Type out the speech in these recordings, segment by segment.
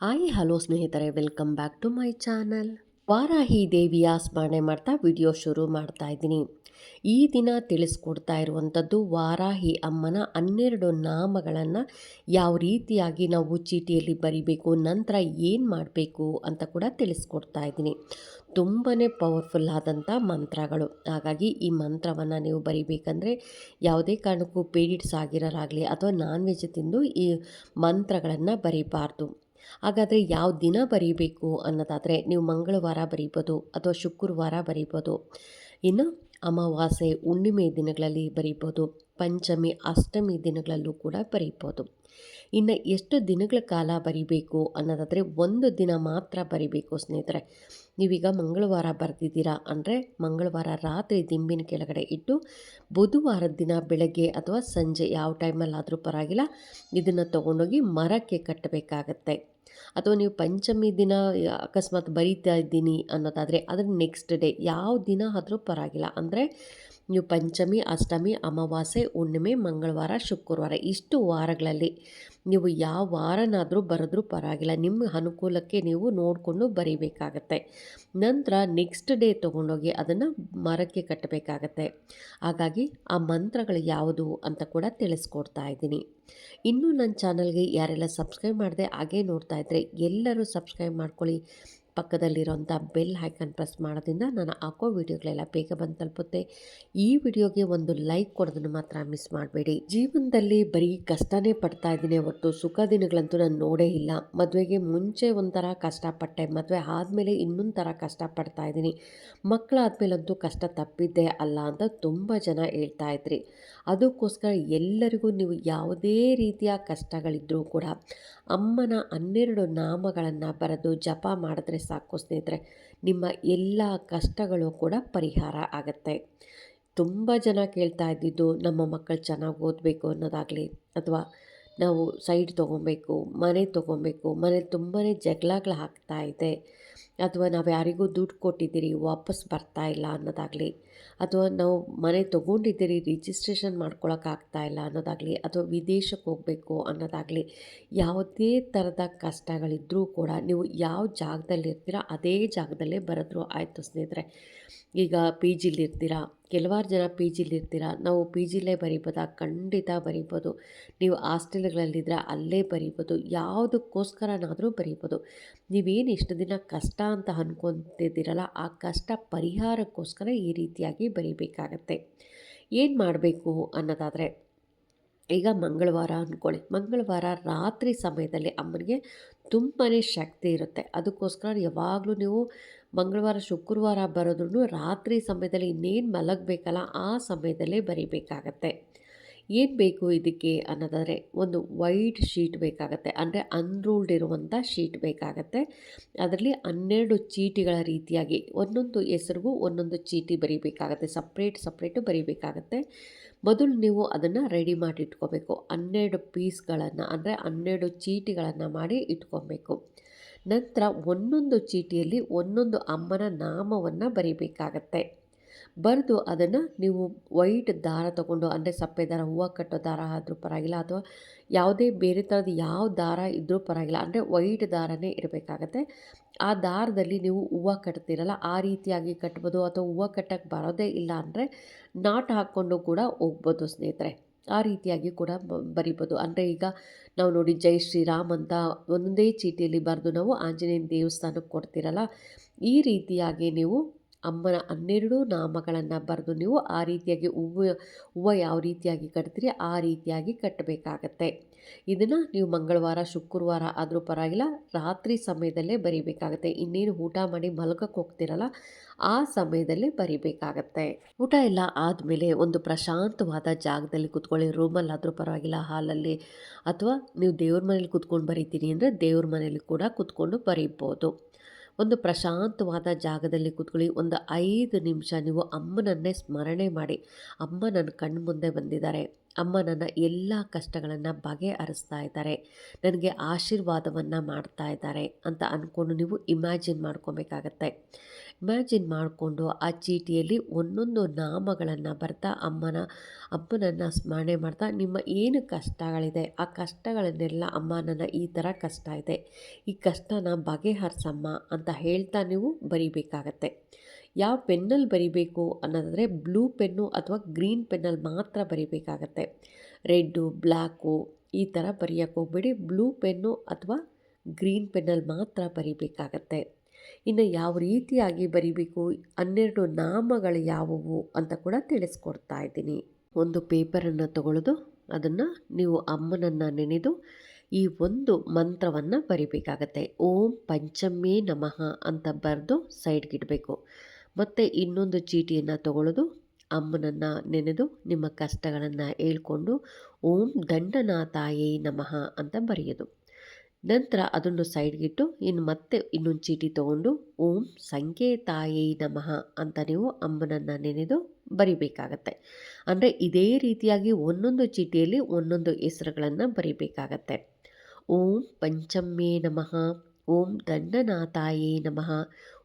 Hi, hello ಸ್ನೇಹಿತರೆ, welcome back to my channel. Varahi ದೇವಿಯ ಸ್ಮರಣೆ ಮಾಡ್ತಾ ವಿಡಿಯೋ ಶುರು ಮಾಡ್ತಾ ಇದ್ದೀನಿ. ಈ ದಿನ ತಿಳಿಸ್ಕೊಡ್ತಾ ಇರುವಂಥದ್ದು ವಾರಾಹಿ ಅಮ್ಮನ ಹನ್ನೆರಡು ನಾಮಗಳನ್ನು ಯಾವ ರೀತಿಯಾಗಿ ನಾವು ಚೀಟಿಯಲ್ಲಿ ಬರಿಬೇಕು, ನಂತರ ಏನು ಮಾಡಬೇಕು ಅಂತ ಕೂಡ ತಿಳಿಸ್ಕೊಡ್ತಾ ಇದ್ದೀನಿ. ತುಂಬಾ ಪವರ್ಫುಲ್ ಆದಂಥ ಮಂತ್ರಗಳು. ಹಾಗಾಗಿ ಈ ಮಂತ್ರವನ್ನು ನೀವು ಬರಿಬೇಕಂದ್ರೆ ಯಾವುದೇ ಕಾರಣಕ್ಕೂ ಪೀರಿಯಡ್ಸ್ ಆಗಿರೋರಾಗಲಿ ಅಥವಾ ನಾನ್ ವೆಜ್ ತಿಂದು ಈ ಮಂತ್ರಗಳನ್ನು ಬರೀಬಾರ್ದು. ಹಾಗಾದರೆ ಯಾವ ದಿನ ಬರೀಬೇಕು ಅನ್ನೋದಾದರೆ ನೀವು ಮಂಗಳವಾರ ಬರೀಬೋದು ಅಥವಾ ಶುಕ್ರವಾರ ಬರೀಬೋದು. ಇನ್ನು ಅಮಾವಾಸ್ಯೆ, ಹುಣ್ಣಿಮೆ ದಿನಗಳಲ್ಲಿ ಬರೀಬೋದು, ಪಂಚಮಿ, ಅಷ್ಟಮಿ ದಿನಗಳಲ್ಲೂ ಕೂಡ ಬರೀಬೋದು. ಇನ್ನು ಎಷ್ಟು ದಿನಗಳ ಕಾಲ ಬರಿಬೇಕು ಅನ್ನೋದಾದರೆ ಒಂದು ದಿನ ಮಾತ್ರ ಬರಿಬೇಕು ಸ್ನೇಹಿತರೆ. ನೀವೀಗ ಮಂಗಳವಾರ ಬರೆದಿದ್ದೀರಾ? ಅಂದರೆ ಮಂಗಳವಾರ ರಾತ್ರಿ ದಿಂಬಿನ ಕೆಳಗಡೆ ಇಟ್ಟು ಬುಧವಾರದ ದಿನ ಬೆಳಗ್ಗೆ ಅಥವಾ ಸಂಜೆ ಯಾವ ಟೈಮಲ್ಲಾದರೂ ಪರವಾಗಿಲ್ಲ, ಇದನ್ನು ತೊಗೊಂಡೋಗಿ ಮರಕ್ಕೆ ಕಟ್ಟಬೇಕಾಗತ್ತೆ. ಅಥವಾ ನೀವು ಪಂಚಮಿ ದಿನ ಅಕಸ್ಮಾತ್ ಬರೀತಾ ಇದ್ದೀನಿ ಅನ್ನೋದಾದರೆ, ಅದರ ನೆಕ್ಸ್ಟ್ ಡೇ ಯಾವ ದಿನ ಆದರೂ ಪರವಾಗಿಲ್ಲ. ಅಂದರೆ ನೀವು ಪಂಚಮಿ, ಅಷ್ಟಮಿ, ಅಮಾವಾಸ್ಯೆ, ಹುಣ್ಣಿಮೆ, ಮಂಗಳವಾರ, ಶುಕ್ರವಾರ ಇಷ್ಟು ವಾರಗಳಲ್ಲಿ ನೀವು ಯಾವ ವಾರನಾದರೂ ಬರೆದ್ರೂ ಪರವಾಗಿಲ್ಲ. ನಿಮ್ಮ ಅನುಕೂಲಕ್ಕೆ ನೀವು ನೋಡಿಕೊಂಡು ಬರೀಬೇಕಾಗತ್ತೆ. ನಂತರ ನೆಕ್ಸ್ಟ್ ಡೇ ತೊಗೊಂಡೋಗಿ ಅದನ್ನು ಮರಕ್ಕೆ ಕಟ್ಟಬೇಕಾಗತ್ತೆ. ಹಾಗಾಗಿ ಆ ಮಂತ್ರಗಳು ಯಾವುದು ಅಂತ ಕೂಡ ತಿಳಿಸ್ಕೊಡ್ತಾ ಇದ್ದೀನಿ. ಇನ್ನೂ ನನ್ನ ಚಾನಲ್ಗೆ ಯಾರೆಲ್ಲ ಸಬ್ಸ್ಕ್ರೈಬ್ ಮಾಡಿದೆ ಹಾಗೇ ನೋಡ್ತಾ ಇದ್ದರೆ ಎಲ್ಲರೂ ಸಬ್ಸ್ಕ್ರೈಬ್ ಮಾಡ್ಕೊಳ್ಳಿ. ಪಕ್ಕದಲ್ಲಿರೋಂಥ ಬೆಲ್ ಹೈಕನ್ ಪ್ರೆಸ್ ಮಾಡೋದ್ರಿಂದ ನಾನು ಹಾಕೋ ವಿಡಿಯೋಗಳೆಲ್ಲ ಬೇಗ ಬಂದು ತಲುಪುತ್ತೆ. ಈ ವಿಡಿಯೋಗೆ ಒಂದು ಲೈಕ್ ಕೊಡೋದನ್ನು ಮಾತ್ರ ಮಿಸ್ ಮಾಡಬೇಡಿ. ಜೀವನದಲ್ಲಿ ಬರೀ ಕಷ್ಟನೇ ಪಡ್ತಾ ಇದ್ದೀನಿ ಹೊರತು ಸುಖ ದಿನಗಳಂತೂ ನಾನು ನೋಡೇ ಇಲ್ಲ. ಮದುವೆಗೆ ಮುಂಚೆ ಒಂಥರ ಕಷ್ಟಪಟ್ಟೆ, ಮದುವೆ ಆದಮೇಲೆ ಇನ್ನೊಂದು ಥರ ಕಷ್ಟಪಡ್ತಾ ಇದ್ದೀನಿ. ಮಕ್ಕಳಾದಮೇಲಂತೂ ಕಷ್ಟ ತಪ್ಪಿದ್ದೆ ಅಲ್ಲ ಅಂತ ತುಂಬ ಜನ ಹೇಳ್ತಾ ಇದ್ರಿ. ಅದಕ್ಕೋಸ್ಕರ ಎಲ್ಲರಿಗೂ ನೀವು ಯಾವುದೇ ರೀತಿಯ ಕಷ್ಟಗಳಿದ್ದರೂ ಕೂಡ ಅಮ್ಮನ ಹನ್ನೆರಡು ನಾಮಗಳನ್ನು ಬರೆದು ಜಪ ಮಾಡಿದ್ರೆ ಸಾಕು ಸ್ನೇಹಿತರೆ, ನಿಮ್ಮ ಎಲ್ಲ ಕಷ್ಟಗಳು ಕೂಡ ಪರಿಹಾರ ಆಗುತ್ತೆ. ತುಂಬ ಜನ ಕೇಳ್ತಾ ಇದ್ದಿದ್ದು ನಮ್ಮ ಮಕ್ಕಳು ಚೆನ್ನಾಗಿ ಓದಬೇಕು ಅನ್ನೋದಾಗಲಿ ಅಥವಾ ನಾವು ಸೈಡ್ ತೊಗೊಬೇಕು, ಮನೆ ತೊಗೊಬೇಕು ಮನೆ ತುಂಬಾ ಜಗಳಗಳು ಆಗ್ತಾ ಇದೆ. ಅಥವಾ ನಾವು ಯಾರಿಗೂ ದುಡ್ಡು ಕೊಟ್ಟಿದ್ದೀರಿ, ವಾಪಸ್ ಬರ್ತಾ ಇಲ್ಲ ಅನ್ನೋದಾಗಲಿ, ಅಥವಾ ನಾವು ಮನೆ ತೊಗೊಂಡಿದ್ದೀರಿ ರಿಜಿಸ್ಟ್ರೇಷನ್ ಮಾಡ್ಕೊಳಕ್ಕಾಗ್ತಾ ಇಲ್ಲ ಅನ್ನೋದಾಗಲಿ, ಅಥವಾ ವಿದೇಶಕ್ಕೆ ಹೋಗಬೇಕು ಅನ್ನೋದಾಗಲಿ, ಯಾವುದೇ ಥರದ ಕಷ್ಟಗಳಿದ್ದರೂ ಕೂಡ ನೀವು ಯಾವ ಜಾಗದಲ್ಲಿ ಇರ್ತೀರ ಅದೇ ಜಾಗದಲ್ಲೇ ಬರೆದ್ರು. ಆಯಿತು ಸ್ನೇಹಿತರೆ, ಈಗ ಪಿ ಜಿಲಿರ್ತೀರಾ ಕೆಲವಾರು ಜನ ಪಿ ಜಿಲಿರ್ತೀರ ನಾವು ಪಿ ಜಿಲೇ ಬರಿಬೋದಾ? ಖಂಡಿತ ಬರಿಬೋದು. ನೀವು ಹಾಸ್ಟೆಲ್ಗಳಲ್ಲಿದ್ದರೆ ಅಲ್ಲೇ ಬರಿಬೋದು. ಯಾವುದಕ್ಕೋಸ್ಕರನಾದರೂ ಬರಿಬೋದು. ನೀವೇನು ಇಷ್ಟು ದಿನ ಕಷ್ಟ ಅಂತ ಅನ್ಕೊತಿದ್ದೀರಲ್ಲ, ಆ ಕಷ್ಟ ಪರಿಹಾರಕ್ಕೋಸ್ಕರ ಈ ರೀತಿಯಾಗಿ ಬರಿಬೇಕಾಗತ್ತೆ. ಏನು ಮಾಡಬೇಕು ಅನ್ನೋದಾದರೆ, ಈಗ ಮಂಗಳವಾರ ಅಂದ್ಕೊಳ್ಳಿ ಮಂಗಳವಾರ ರಾತ್ರಿ ಸಮಯದಲ್ಲಿ ಅಮ್ಮನಿಗೆ ತುಂಬಾ ಶಕ್ತಿ ಇರುತ್ತೆ. ಅದಕ್ಕೋಸ್ಕರ ಯಾವಾಗಲೂ ನೀವು ಮಂಗಳವಾರ, ಶುಕ್ರವಾರ ಬರೋದ್ರೂ ರಾತ್ರಿ ಸಮಯದಲ್ಲಿ ಇನ್ನೇನು ಮಲಗಬೇಕಲ್ಲ, ಆ ಸಮಯದಲ್ಲೇ ಬರೀಬೇಕಾಗತ್ತೆ. ಏನು ಬೇಕು ಇದಕ್ಕೆ ಅನ್ನೋದಾದರೆ ಒಂದು ವೈಟ್ ಶೀಟ್ ಬೇಕಾಗತ್ತೆ. ಅಂದರೆ ಅನ್ರೂಲ್ಡ್ ಇರುವಂಥ ಶೀಟ್ ಬೇಕಾಗತ್ತೆ. ಅದರಲ್ಲಿ ಹನ್ನೆರಡು ಚೀಟಿಗಳ ರೀತಿಯಾಗಿ ಒಂದೊಂದು ಹೆಸರಿಗೂ ಒಂದೊಂದು ಚೀಟಿ ಬರೀಬೇಕಾಗತ್ತೆ. Separate separate ಬರೀಬೇಕಾಗತ್ತೆ. ಮೊದಲು ನೀವು ಅದನ್ನು ರೆಡಿ ಮಾಡಿ ಇಟ್ಕೋಬೇಕು. ಹನ್ನೆರಡು ಪೀಸ್ಗಳನ್ನು ಅಂದರೆ ಹನ್ನೆರಡು ಚೀಟಿಗಳನ್ನು ಮಾಡಿ ಇಟ್ಕೊಬೇಕು. ನಂತರ ಒಂದೊಂದು ಚೀಟಿಯಲ್ಲಿ ಒಂದೊಂದು ಅಮ್ಮನ ನಾಮವನ್ನು ಬರೀಬೇಕಾಗತ್ತೆ. ಬರೆದು ಅದನ್ನು ನೀವು ವೈಟ್ ದಾರ ತಗೊಂಡು, ಅಂದರೆ ಸಪ್ಪೆ ದಾರ, ಹೂವು ಕಟ್ಟೋ ದಾರ ಆದರೂ ಪರವಾಗಿಲ್ಲ, ಅಥವಾ ಯಾವುದೇ ಬೇರೆ ಥರದ ಯಾವ ದಾರ ಇದ್ದರೂ ಪರವಾಗಿಲ್ಲ, ಅಂದರೆ ವೈಟ್ ದಾರನೇ ಇರಬೇಕಾಗತ್ತೆ. ಆ ದಾರದಲ್ಲಿ ನೀವು ಹೂವು ಕಟ್ತೀರಲ್ಲ, ಆ ರೀತಿಯಾಗಿ ಕಟ್ಬೋದು, ಅಥವಾ ಹೂವು ಕಟ್ಟಕ್ಕೆ ಬರೋದೇ ಇಲ್ಲ ಅಂದರೆ ನಾಟ್ ಹಾಕ್ಕೊಂಡು ಕೂಡ ಹೋಗ್ಬೋದು ಸ್ನೇಹಿತರೆ. ಆ ರೀತಿಯಾಗಿ ಕೂಡ ಬರಿಬೋದು. ಅಂದರೆ ಈಗ ನಾವು ನೋಡಿ ಜೈ ಶ್ರೀರಾಮ್ ಅಂತ ಒಂದೇ ಚೀಟಿಯಲ್ಲಿ ಬರೆದು ನಾವು ಆಂಜನೇಯನ ದೇವಸ್ಥಾನಕ್ಕೆ ಕೊಡ್ತೀರಲ್ಲ, ಈ ರೀತಿಯಾಗಿ ನೀವು ಅಮ್ಮನ ಹನ್ನೆರಡು ನಾಮಗಳನ್ನು ಬರೆದು ನೀವು ಆ ರೀತಿಯಾಗಿ ಹೂವು ಹೂವು ಯಾವ ರೀತಿಯಾಗಿ ಕಟ್ತೀರಿ ಆ ರೀತಿಯಾಗಿ ಕಟ್ಟಬೇಕಾಗತ್ತೆ. ಇದನ್ನು ನೀವು ಮಂಗಳವಾರ, ಶುಕ್ರವಾರ ಆದರೂ ಪರವಾಗಿಲ್ಲ, ರಾತ್ರಿ ಸಮಯದಲ್ಲೇ ಬರಿಬೇಕಾಗತ್ತೆ. ಇನ್ನೇನು ಊಟ ಮಾಡಿ ಮಲಗಕ್ಕೆ ಹೋಗ್ತಿರಲ್ಲ, ಆ ಸಮಯದಲ್ಲೇ ಬರಿಬೇಕಾಗತ್ತೆ. ಊಟ ಎಲ್ಲ ಆದಮೇಲೆ ಒಂದು ಪ್ರಶಾಂತವಾದ ಜಾಗದಲ್ಲಿ ಕೂತ್ಕೊಳ್ಳಿ. ರೂಮಲ್ಲಾದರೂ ಪರವಾಗಿಲ್ಲ, ಹಾಲಲ್ಲಿ ಅಥವಾ ನೀವು ದೇವ್ರ ಮನೇಲಿ ಕೂತ್ಕೊಂಡು ಬರೀತೀನಿ ಅಂದರೆ ದೇವ್ರ ಮನೇಲಿ ಕೂಡ ಕೂತ್ಕೊಂಡು ಬರೀಬೋದು. ಒಂದು ಪ್ರಶಾಂತವಾದ ಜಾಗದಲ್ಲಿ ಕೂತ್ಕೊಳ್ಳಿ. ಒಂದು ಐದು ನಿಮಿಷ ನೀವು ಅಮ್ಮನನ್ನೇ ಸ್ಮರಣೆ ಮಾಡಿ. ಅಮ್ಮ ನನ್ನ ಕಣ್ಣು ಮುಂದೆ ಬಂದಿದ್ದಾರೆ. ಅಮ್ಮ ನನ್ನ ಎಲ್ಲ ಕಷ್ಟಗಳನ್ನು ಬಗೆಹರಿಸ್ತಾ ಇದ್ದಾರೆ. ನನಗೆ ಆಶೀರ್ವಾದವನ್ನು ಮಾಡ್ತಾ ಇದ್ದಾರೆ ಅಂತ ಅಂದ್ಕೊಂಡು ನೀವು ಇಮ್ಯಾಜಿನ್ ಮಾಡ್ಕೊಬೇಕಾಗತ್ತೆ. ಇಮ್ಯಾಜಿನ್ ಮಾಡಿಕೊಂಡು ಆ ಚೀಟಿಯಲ್ಲಿ ಒಂದೊಂದು ನಾಮಗಳನ್ನು ಬರ್ತಾ ಅಮ್ಮನ ಅಮ್ಮನನ್ನು ಸ್ಮರಣೆ ಮಾಡ್ತಾ ನಿಮ್ಮ ಏನು ಕಷ್ಟಗಳಿದೆ, ಆ ಕಷ್ಟಗಳನ್ನೆಲ್ಲ ಅಮ್ಮ ನನ್ನ ಈ ಥರ ಕಷ್ಟ ಇದೆ. ಈ ಕಷ್ಟನ ಬಗೆಹರಿಸಮ್ಮ ಅಂತ ಹೇಳ್ತಾ ನೀವು ಬರಿಬೇಕಾಗತ್ತೆ. ಯಾವ ಪೆನ್ನಲ್ಲಿ ಬರಿಬೇಕು ಅನ್ನೋದಾದರೆ ಬ್ಲೂ ಪೆನ್ನು ಅಥವಾ ಗ್ರೀನ್ ಪೆನ್ನಲ್ಲಿ ಮಾತ್ರ ಬರಿಬೇಕಾಗತ್ತೆ. ರೆಡ್ಡು, ಬ್ಲ್ಯಾಕು ಈ ಥರ ಬರೆಯೋಕ್ಕೆ ಹೋಗ್ಬೇಡಿ. ಬ್ಲೂ ಪೆನ್ನು ಅಥವಾ ಗ್ರೀನ್ ಪೆನ್ನಲ್ಲಿ ಮಾತ್ರ ಬರಿಬೇಕಾಗತ್ತೆ. ಇನ್ನು ಯಾವ ರೀತಿಯಾಗಿ ಬರಿಬೇಕು, ಹನ್ನೆರಡು ನಾಮಗಳು ಯಾವುವು ಅಂತ ಕೂಡ ತಿಳಿಸ್ಕೊಡ್ತಾ ಇದ್ದೀನಿ. ಒಂದು ಪೇಪರನ್ನು ತಗೊಳ್ಳೋದು ಅದನ್ನು ನೀವು ಅಮ್ಮನನ್ನು ನೆನೆದು ಈ ಒಂದು ಮಂತ್ರವನ್ನು ಬರಿಬೇಕಾಗತ್ತೆ. ಓಂ ಪಂಚಮೇ ನಮಃ ಅಂತ ಬರೆದು ಸೈಡ್ಗಿಡಬೇಕು ಮತ್ತು ಇನ್ನೊಂದು ಚೀಟಿಯನ್ನು ತಗೊಳ್ಳೋದು ಅಮ್ಮನನ್ನು ನೆನೆದು, ನಿಮ್ಮ ಕಷ್ಟಗಳನ್ನು ಹೇಳ್ಕೊಂಡು, ಓಂ ದಂಡನಾಥಾಯೇ ನಮಃ ಅಂತ ಬರೆಯೋದು. ನಂತರ ಅದನ್ನು ಸೈಡ್ಗಿಟ್ಟು, ಇನ್ನು ಮತ್ತೆ ಇನ್ನೊಂದು ಚೀಟಿ ತಗೊಂಡು, ಓಂ ಸಂಕೇತಾಯೇ ನಮಃ ಅಂತ ನೀವು ಅಮ್ಮನನ್ನು ನೆನೆದು ಬರಿಬೇಕಾಗತ್ತೆ. ಅಂದರೆ ಇದೇ ರೀತಿಯಾಗಿ ಒಂದೊಂದು ಚೀಟಿಯಲ್ಲಿ ಒಂದೊಂದು ಹೆಸರುಗಳನ್ನು ಬರಿಬೇಕಾಗತ್ತೆ. ಓಂ ಪಂಚಮ್ಯೇ ನಮಃ. ಓಂ ದಂಡನಾಥಾಯೇ ನಮಃ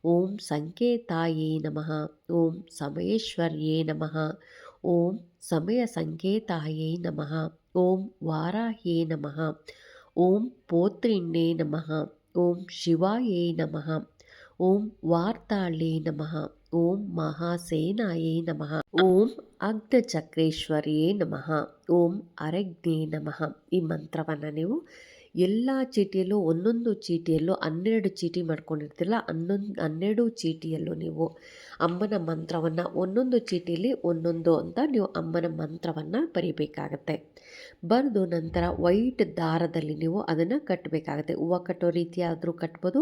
ಓಂ ಸಂಕೇತಾಯೇ ನಮಃ ಓಂ ಸಮಯೇಶ್ವರ್ಯೇ ನಮಃ ಓಂ ಸಮಯ ಸಂಕೇತಾಯೇ ನಮಃ ಓಂ ವಾರಾಹ್ಯೇ ನಮಃ ಓಂ ಪೋತ್ರಿಣ್ಣೇ ನಮಃ ಓಂ ಶಿವಾಯೇ ನಮಃ ಓಂ ವಾರ್ತಾಳೇ ನಮಃ ಓಂ ಮಹಾಸೇನಾಯೇ ನಮಃ ಓಂ ಅಗ್ಧಚಕ್ರೇಶ್ವರಿಯೇ ನಮಃ ಓಂ ಅರಗ್ನೇ ನಮಃ ಈ ಮಂತ್ರವನ್ನು ನೀವು ಎಲ್ಲ ಚೀಟಿಯಲ್ಲೂ ಒಂದೊಂದು ಚೀಟಿಯಲ್ಲೂ ಹನ್ನೆರಡು ಚೀಟಿ ಮಾಡ್ಕೊಂಡಿರ್ತೀರಲ್ಲ, ಹನ್ನೊಂದು, ಹನ್ನೆರಡು ಚೀಟಿಯಲ್ಲೂ ನೀವು ಅಮ್ಮನ ಮಂತ್ರವನ್ನು ಒಂದೊಂದು ಚೀಟಿಯಲ್ಲಿ ಒಂದೊಂದು ಅಂತ ನೀವು ಅಮ್ಮನ ಮಂತ್ರವನ್ನು ಬರೀಬೇಕಾಗತ್ತೆ. ಬರೆದು ನಂತರ ವೈಟ್ ದಾರದಲ್ಲಿ ನೀವು ಅದನ್ನು ಕಟ್ಟಬೇಕಾಗತ್ತೆ ಹೂವು ಕಟ್ಟೋ ರೀತಿಯಾದರೂ ಕಟ್ಬೋದು,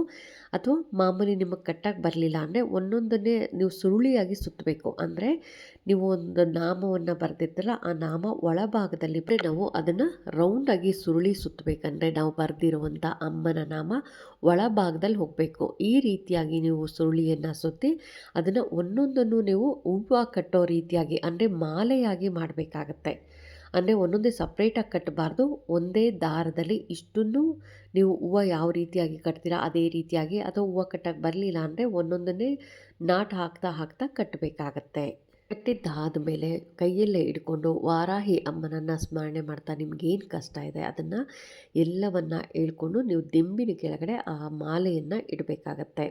ಅಥವಾ ಮಾಮೂಲಿ ನಿಮಗೆ ಕಟ್ಟಕ್ಕೆ ಬರಲಿಲ್ಲ ಅಂದರೆ ಒಂದೊಂದನ್ನೇ ನೀವು ಸುರುಳಿಯಾಗಿ ಸುತ್ತಬೇಕು. ಅಂದರೆ ನೀವು ಒಂದು ನಾಮವನ್ನು ಬರೆದಿತ್ತಲ್ಲ ಆ ನಾಮ ಒಳಭಾಗದಲ್ಲಿ ನಾವು ಅದನ್ನು ರೌಂಡಾಗಿ ಸುರುಳಿ ಸುತ್ತಬೇಕಂದ್ರೆ ನಾವು ಬರೆದಿರುವಂಥ ಅಮ್ಮನ ನಾಮ ಒಳಭಾಗದಲ್ಲಿ ಹೋಗಬೇಕು. ಈ ರೀತಿಯಾಗಿ ನೀವು ಸುರುಳಿಯನ್ನು ಸುತ್ತಿ ಅದನ್ನು ಒಂದೊಂದನ್ನು ನೀವು ಹೂವು ಕಟ್ಟೋ ರೀತಿಯಾಗಿ ಅಂದರೆ ಮಾಲೆಯಾಗಿ ಮಾಡಬೇಕಾಗತ್ತೆ. ಅಂದರೆ ಒಂದೊಂದೇ ಸಪ್ರೇಟಾಗಿ ಕಟ್ಟಬಾರ್ದು, ಒಂದೇ ದಾರದಲ್ಲಿ ಇಷ್ಟನ್ನು ನೀವು ಹೂವು ಯಾವ ರೀತಿಯಾಗಿ ಕಟ್ತೀರಾ ಅದೇ ರೀತಿಯಾಗಿ, ಅಥವಾ ಹೂವು ಕಟ್ಟಕ್ಕೆ ಬರಲಿಲ್ಲ ಅಂದರೆ ಒಂದೊಂದನ್ನೇ ನಾಟ್ ಹಾಕ್ತಾ ಹಾಕ್ತಾ ಕಟ್ಟಬೇಕಾಗತ್ತೆ. ಕಟ್ಟಿದ್ದಾದ ಮೇಲೆ ಕೈಯಲ್ಲೇ ಇಟ್ಕೊಂಡು ವಾರಾಹಿ ಅಮ್ಮನನ್ನು ಸ್ಮರಣೆ ಮಾಡ್ತಾ ನಿಮಗೇನು ಕಷ್ಟ ಇದೆ ಅದನ್ನು ಎಲ್ಲವನ್ನು ಹೇಳ್ಕೊಂಡು ನೀವು ದಿಂಬಿನ ಕೆಳಗಡೆ ಆ ಮಾಲೆಯನ್ನು ಇಡಬೇಕಾಗತ್ತೆ.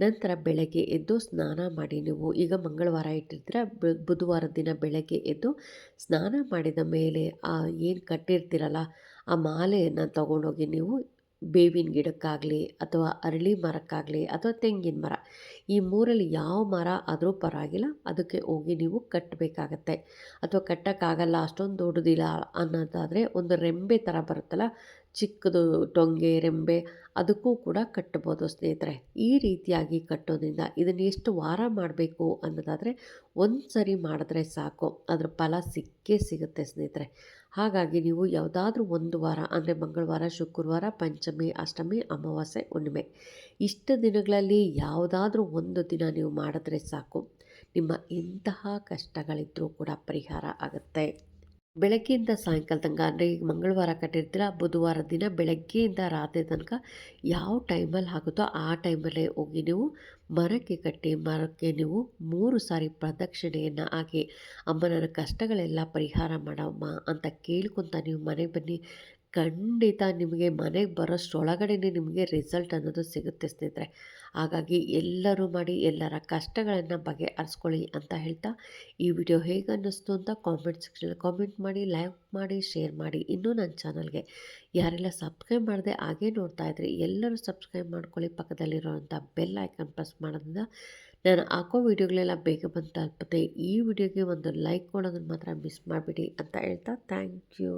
ನಂತರ ಬೆಳಗ್ಗೆ ಎದ್ದು ಸ್ನಾನ ಮಾಡಿ ನೀವು ಈಗ ಮಂಗಳವಾರ ಇಟ್ಟಿರ್ತೀರ ಬುಧವಾರ ದಿನ ಬೆಳಗ್ಗೆ ಎದ್ದು ಸ್ನಾನ ಮಾಡಿದ ಮೇಲೆ ಆ ಏನು ಕಟ್ಟಿರ್ತೀರಲ್ಲ ಆ ಮಾಲೆಯನ್ನು ತಗೊಂಡೋಗಿ ನೀವು ಬೇವಿನ ಗಿಡಕ್ಕಾಗಲಿ ಅಥವಾ ಅರಳಿ ಮರಕ್ಕಾಗಲಿ ಅಥವಾ ತೆಂಗಿನ ಮರ, ಈ ಮೂರಲ್ಲಿ ಯಾವ ಮರ ಆದರೂ ಪರವಾಗಿಲ್ಲ, ಅದಕ್ಕೆ ಹೋಗಿ ನೀವು ಕಟ್ಟಬೇಕಾಗತ್ತೆ ಅಥವಾ ಕಟ್ಟೋಕ್ಕಾಗಲ್ಲ, ಅಷ್ಟೊಂದು ದೊಡ್ಡದಿಲ್ಲ ಅನ್ನೋದಾದರೆ ಒಂದು ರೆಂಬೆ ಥರ ಬರುತ್ತಲ್ಲ ಚಿಕ್ಕದು ಟೊಂಗೆ, ರೆಂಬೆ ಅದಕ್ಕೂ ಕೂಡ ಕಟ್ಟಬೋದು ಸ್ನೇಹಿತರೆ. ಈ ರೀತಿಯಾಗಿ ಕಟ್ಟೋದ್ರಿಂದ ಇದನ್ನು ಎಷ್ಟು ವಾರ ಮಾಡಬೇಕು ಅನ್ನೋದಾದರೆ ಒಂದು ಸರಿ ಮಾಡಿದ್ರೆ ಸಾಕು. ಅದರ ಫಲ ಸಿಕ್ಕೇ ಸಿಗುತ್ತೆ ಸ್ನೇಹಿತರೆ. ಹಾಗಾಗಿ ನೀವು ಯಾವುದಾದ್ರೂ ಒಂದು ವಾರ, ಅಂದರೆ ಮಂಗಳವಾರ, ಶುಕ್ರವಾರ, ಪಂಚಮಿ, ಅಷ್ಟಮಿ, ಅಮಾವಾಸ್ಯೆ, ಹುಣ್ಣಿಮೆ, ಇಷ್ಟು ದಿನಗಳಲ್ಲಿ ಯಾವುದಾದ್ರೂ ಒಂದು ದಿನ ನೀವು ಮಾಡಿದ್ರೆ ಸಾಕು. ನಿಮ್ಮ ಎಂತಹ ಕಷ್ಟಗಳಿದ್ದರೂ ಕೂಡ ಪರಿಹಾರ ಆಗುತ್ತೆ. ಬೆಳಗ್ಗೆಯಿಂದ ಸಾಯಂಕಾಲ ತನಕ, ಅಂದರೆ ಈಗ ಮಂಗಳವಾರ ಕಟ್ಟಿರ್ತೀರ, ಬುಧವಾರ ದಿನ ಬೆಳಗ್ಗೆಯಿಂದ ರಾತ್ರಿ ತನಕ ಯಾವ ಟೈಮಲ್ಲಿ ಆಗುತ್ತೋ ಆ ಟೈಮಲ್ಲೇ ಹೋಗಿ ನೀವು ಮರಕ್ಕೆ ಕಟ್ಟಿ, ಮರಕ್ಕೆ ನೀವು ಮೂರು ಸಾರಿ ಪ್ರದಕ್ಷಿಣೆಯನ್ನು ಹಾಕಿ ಅಮ್ಮನ ಕಷ್ಟಗಳೆಲ್ಲ ಪರಿಹಾರ ಮಾಡಮ್ಮ ಅಂತ ಕೇಳ್ಕೊತ ನೀವು ಮನೆಗೆ ಬನ್ನಿ. ಖಂಡಿತ ನಿಮಗೆ ಮನೆಗೆ ಬರೋಷ್ಟರೊಳಗಡೆ ನಿಮಗೆ ರಿಸಲ್ಟ್ ಅನ್ನೋದು ಸಿಗುತ್ತೆ ಸ್ನೇಹಿತರೆ. ಹಾಗಾಗಿ ಎಲ್ಲರೂ ಮಾಡಿ ಎಲ್ಲರ ಕಷ್ಟಗಳನ್ನು ಬಗೆಹರಿಸ್ಕೊಳ್ಳಿ ಅಂತ ಹೇಳ್ತಾ ಈ ವಿಡಿಯೋ ಹೇಗೆ ಅನ್ನಿಸ್ತು ಅಂತ ಕಾಮೆಂಟ್ ಸೆಕ್ಷನಲ್ಲಿ ಕಾಮೆಂಟ್ ಮಾಡಿ ಲೈಕ್ ಮಾಡಿ ಶೇರ್ ಮಾಡಿ. ಇನ್ನೂ ನನ್ನ ಚಾನಲ್ಗೆ ಯಾರೆಲ್ಲ ಸಬ್ಸ್ಕ್ರೈಬ್ ಮಾಡಿದೆ ಹಾಗೇ ನೋಡ್ತಾ ಇದ್ರಿ ಎಲ್ಲರೂ ಸಬ್ಸ್ಕ್ರೈಬ್ ಮಾಡ್ಕೊಳ್ಳಿ. ಪಕ್ಕದಲ್ಲಿರೋವಂಥ ಬೆಲ್ ಐಕನ್ ಪ್ರೆಸ್ ಮಾಡೋದ್ರಿಂದ ನಾನು ಹಾಕೋ ವಿಡಿಯೋಗಳೆಲ್ಲ ಬೇಗ ಬಂದು ತಲುಪುತ್ತೆ. ಈ ವಿಡಿಯೋಗೆ ಒಂದು ಲೈಕ್ ಕೊಡೋದನ್ನು ಮಾತ್ರ ಮಿಸ್ ಮಾಡಿಬಿಡಿ ಅಂತ ಹೇಳ್ತಾ ಥ್ಯಾಂಕ್ ಯು